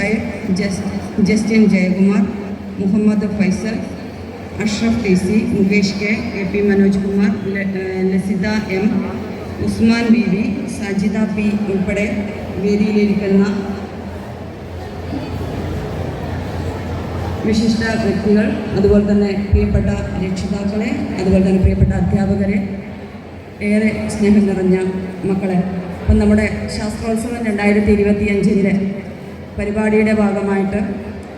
Shahir Justin Jayakumar Muhammad Faisal Ashraf T C Mukesh K A P Manoj Kumar Lasitha M Usman B V Sajitha P ഉൾപ്പെടെ വേദിയിലിരിക്കുന്ന വിശിഷ്ട വ്യക്തികൾ അതുപോലെ തന്നെ പ്രിയപ്പെട്ട രക്ഷിതാക്കളെ അതുപോലെ തന്നെ പ്രിയപ്പെട്ട അധ്യാപകരെ ഏറെ സ്നേഹം നിറഞ്ഞ മക്കളെ. അപ്പം നമ്മുടെ ശാസ്ത്രോത്സവം രണ്ടായിരത്തി ഇരുപത്തി അഞ്ചിന്റെ പരിപാടിയുടെ ഭാഗമായിട്ട്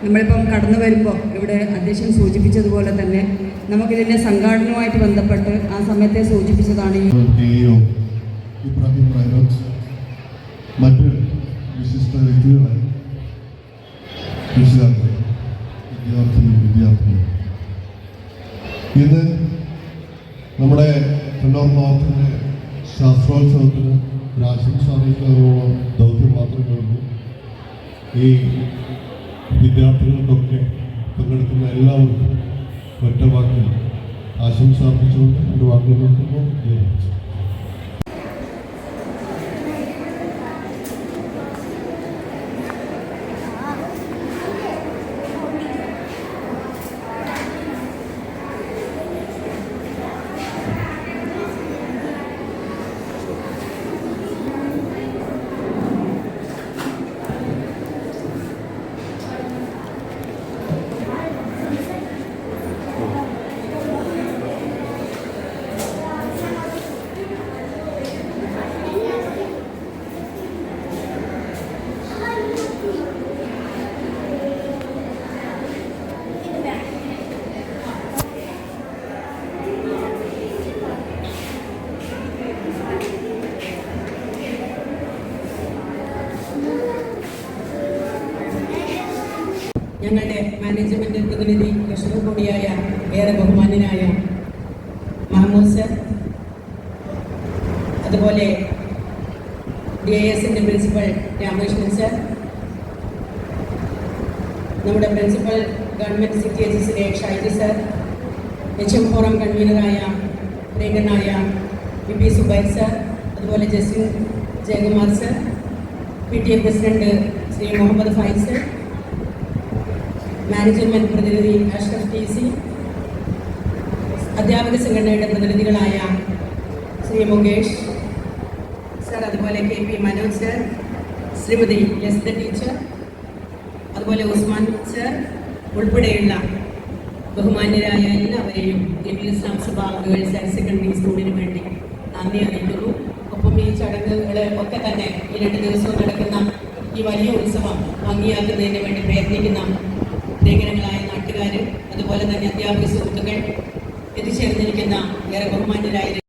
നമ്മളിപ്പം കടന്നു വരുമ്പോൾ ഇവിടെ അധ്യക്ഷൻ സൂചിപ്പിച്ചതുപോലെ തന്നെ നമുക്കിതിന്റെ സംഘാടനവുമായിട്ട് ബന്ധപ്പെട്ട് ആ സമയത്തെ സൂചിപ്പിച്ചതാണ് ഇബ്രാഹിം വിശിഷ്ട ഇന്ന് നമ്മുടെ കണ്ണൂർ നോർത്തിന്റെ ശാസ്ത്രോത്സവത്തിന് ഒരു ആശംസ അറിയിക്കാനുള്ള ദൗത്യം മാത്രമേ ഉള്ളൂ. ഈ വിദ്യാർത്ഥികൾക്കൊക്കെ പങ്കെടുക്കുന്ന എല്ലാവർക്കും ഒറ്റ വാക്കിൽ ആശംസ അർപ്പിച്ചുകൊണ്ട് എന്റെ വാക്കുകൾ നിർത്തുമ്പോൾ ഞങ്ങളുടെ മാനേജ്മെന്റ് പ്രതിനിധി കൃഷ്ണൻ കൂടിയായ ഏറെ ബഹുമാനനായ മഹമ്മൂദ് സർ അതുപോലെ ഡി ഐ എസിന്റെ പ്രിൻസിപ്പൽ രാമകൃഷ്ണൻ സർ നമ്മുടെ principal government city എജൻസിലെ Shaiji sir H M forum കൺവീനറായ പ്രിയങ്കനായ വി പി സുബൈർ സർ അതുപോലെ Justin Jayakumar sir P T A president Shri Muhammad Faisal management പ്രതിനിധി അഷ്റഫ് ടി സി അധ്യാപക സംഘടനയുടെ പ്രതിനിധികളായ ശ്രീ മുകേഷ് സർ അതുപോലെ K P Manoj sir Shrimati S the teacher അതുപോലെ Usman sir ഉൾപ്പെടെയുള്ള ബഹുമാന്യരായ എല്ലാവരെയും ജമീൽ ഇസ്ലാം സഭ ഗേൾസ് ഹയർ സെക്കൻഡറി സ്കൂളിന് വേണ്ടി നന്ദി അറിയിക്കുന്നു. ഒപ്പം ഈ ചടങ്ങുകൾ ഒക്കെ തന്നെ ഈ രണ്ട് ദിവസവും നടക്കുന്ന ഈ വലിയ ഉത്സവം ഭംഗിയാക്കുന്നതിന് വേണ്ടി പ്രയത്നിക്കുന്ന പ്രിയങ്കരങ്ങളായ നാട്ടുകാർ അതുപോലെ തന്നെ അധ്യാപക സുഹൃത്തുക്കൾ എത്തിച്ചേർന്നിരിക്കുന്ന ഏറെ ബഹുമാന്യരായ